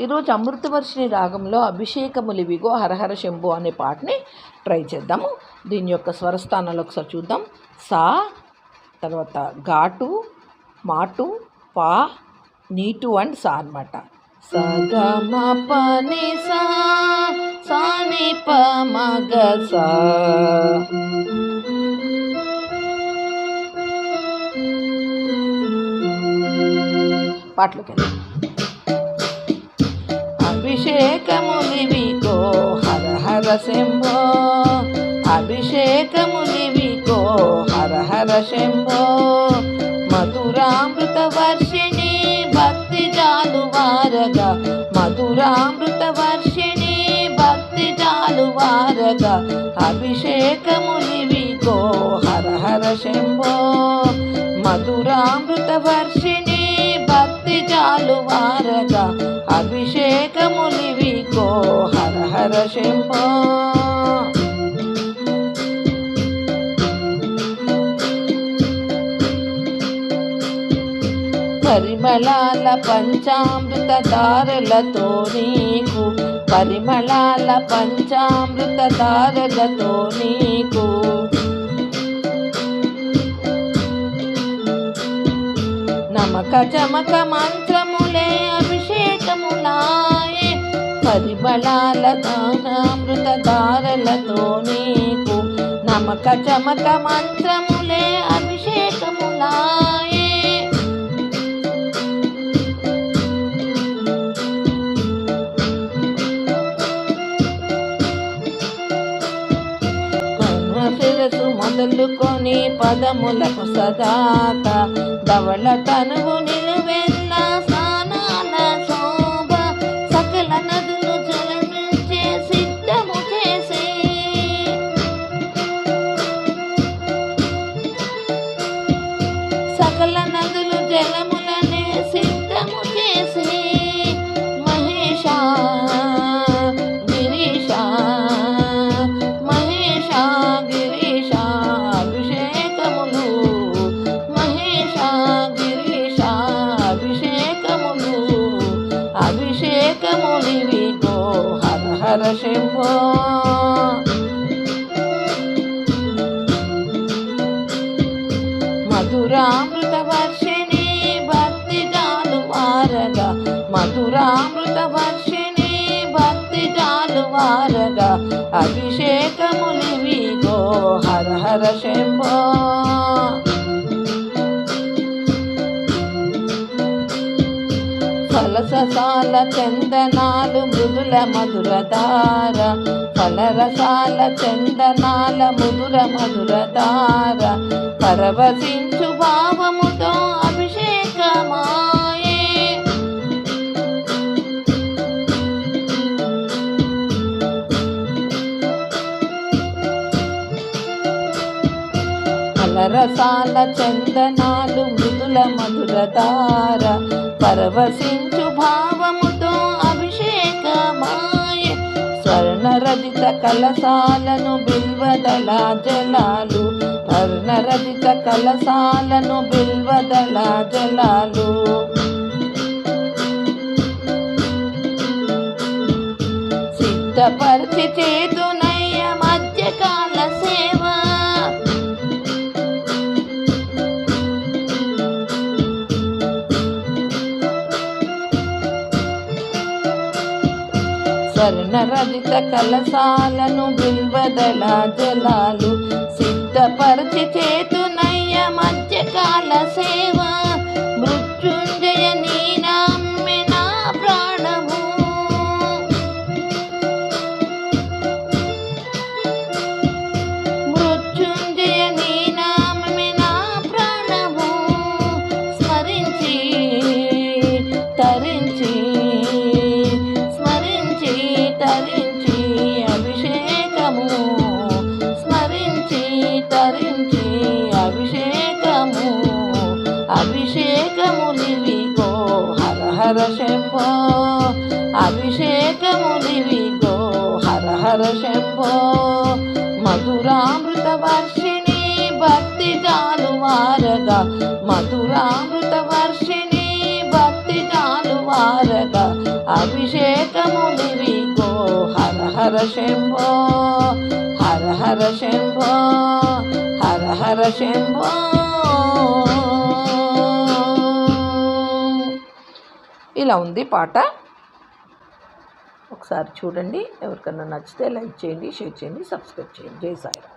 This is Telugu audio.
ఈరోజు అమృతవర్షిణి రాగంలో అభిషేకములివిగో హరహర శంభు అనే పాటని ట్రై చేద్దాము. దీని యొక్క స్వరస్థానాలు ఒకసారి చూద్దాం. సా తర్వాత ఘాటు మాటు పా నీటు అండ్ సా అనమాట సగమ పని సా సాని ప మగ సా. పాటలోకి శంభో అభిషేకము నివికో హర హర శంభో. మధురామృత వర్షిణి భక్తి జాలు వారగా మధురామృత వర్షిణి భక్తి జాలు వారగా అభిషేకములివికో హర హర శంభో. మధురామృత వర్షిణి హర పరిమళాల పంచామృత దారులతో నీకు పరిమళాల పంచామృత దారులతో నీకు. నమక చమక మంత్రములే పరిమళాల దానామృత నీకు నమక చమక మంత్రములే అభిషేకములాయే. మొదలుకొని పదములకు సదాత ధవళ తనువుని సకల నదులు జలములనే సిద్ధము చేసి మహేష గిరీష మహేష గిరీష అభిషేకములు మహేష గిరీష అభిషేకములు అభిషేకములివిగో హర హర శంభో. వర్షిణి భక్తి జాలు వారగా మధురామృత వర్షిణి భక్తి జాలు వారగా అభిషేకములివిగో హర హర శంభో. ఫలససాల చందనాలు మృదుల మధుర ధార. ఫలరసాల చందనాల మధుర మధుర ధార. పరవశించు భావముతో అభిషేకమాయే. ఫలరసాల చందనాలు మృదుల మధుర ధార. పరవశించు భావముతో అభిషేకమాయ స్వర్ణరజిత కలసాలను బిల్వదల జలాలు స్వర్ణరజిత కలసాలను బిల్వదల జలాలు. సిద్ధపరిచి చేతునయ్య స్వర్ణరజిత కలసాలను బిల్వదల జలాలు సిద్ధపరిచి చేతునయ్య మధ్యకాల సేవ ధరించి అభిషేకము అభిషేకములివిగో హర హర శంభో. అభిషేకములివిగో హర హర శంభో. మధురామృత వర్షిణి భక్తి జాలు వారగా మధురామృత వర్షిణి భక్తి జాలు వారగా అభిషేకములివిగో హర హర శంభో. హర శంభో హర హర శంభో. ఇలా ఉంది పాట. ఒకసారి చూడండి ఎవరికన్నా నచ్చితే లైక్ చేయండి షేర్ చేయండి సబ్స్క్రైబ్ చేయండి. జై సాయిరామ్.